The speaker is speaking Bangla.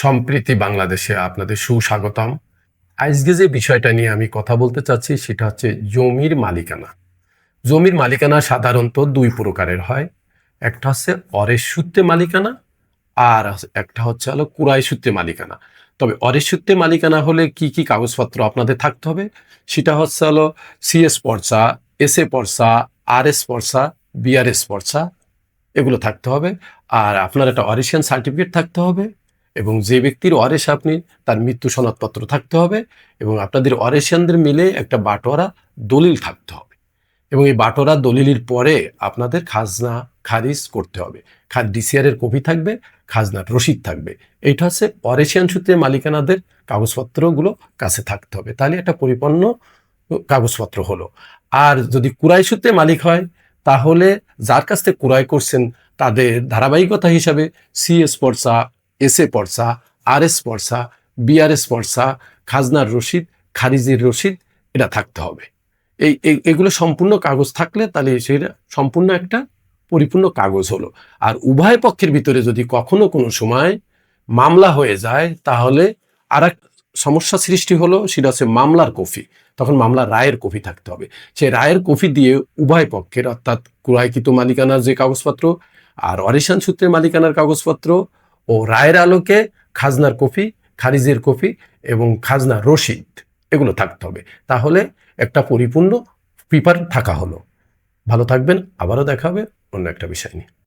সম্প্রীতি বাংলাদেশে আপনাদের সুস্বাগতম। আজকে যে বিষয়টা নিয়ে আমি কথা বলতে চাচ্ছি, সেটা হচ্ছে জমির মালিকানা। জমির মালিকানা সাধারণত দুই প্রকারের হয়। একটা হচ্ছে অরের সূত্রে মালিকানা, আর একটা হচ্ছে হলো কুরাই সূত্রে মালিকানা। তবে অরের সূত্রে মালিকানা হলে কি কি কাগজপত্র আপনাদের থাকতে হবে? সেটা হচ্ছে হলো সিএস পর্চা, এস এ পর্চা, আর এস পর্চা বিআরএস পর্চা, এগুলো থাকতে হবে। আর আপনার একটা অরিশিয়ান সার্টিফিকেট থাকতে হবে। এবং যে ব্যক্তির অরেশ আপনি, তার মৃত্যু সনদপত্র থাকতে হবে এবং আপনাদের অরেশিয়ানদের মিলে একটা বাটোয়ারা দলিল থাকতে হবে। এবং এই বাটোয়ারা দলিলের পরে আপনাদের খাজনা খারিজ করতে হবে। খাদ ডিসিআর এর কপি থাকবে, খাজনার রসিদ থাকবে। এইটা হচ্ছে অরেশিয়ান সূত্রে মালিকানাদের কাগজপত্রগুলো কাছে থাকতে হবে। তাহলে একটা পরিপূর্ণ কাগজপত্র হলো। আর যদি কুরাই সূত্রে মালিক হয়, তাহলে যার কাছ থেকে কুরাই করছেন, তাদের ধারাবাহিকতা হিসাবে সিএস পর্চা এস এ পর্চা আর এস পর্চা বিআরএস পর্চা খাজনার রসিদ, খারিজের রসিদ, এটা থাকতে হবে। এই এগুলো সম্পূর্ণ কাগজ থাকলে তাহলে সেটা সম্পূর্ণ একটা পরিপূর্ণ কাগজ হলো। আর উভয় পক্ষের ভিতরে যদি কখনো কোনো সময় মামলা হয়ে যায়, তাহলে আর সমস্যা সৃষ্টি হলো, সেটা হচ্ছে মামলার কফি। তখন মামলার রায়ের কপি থাকতে হবে। সেই রায়ের কপি দিয়ে উভয় পক্ষের, অর্থাৎ ক্রয়কৃত মালিকানার যে কাগজপত্র, আর অরিশান সূত্রে মালিকানার কাগজপত্র ও রায়ের আলোকে খাজনার কফি খারিজের কফি এবং খাজনা রশিদ এগুলো থাকতে হবে। তাহলে একটা পরিপূর্ণ পেপার থাকা হলো। ভালো থাকবেন, আবারও দেখা হবে অন্য একটা বিষয় নিয়ে।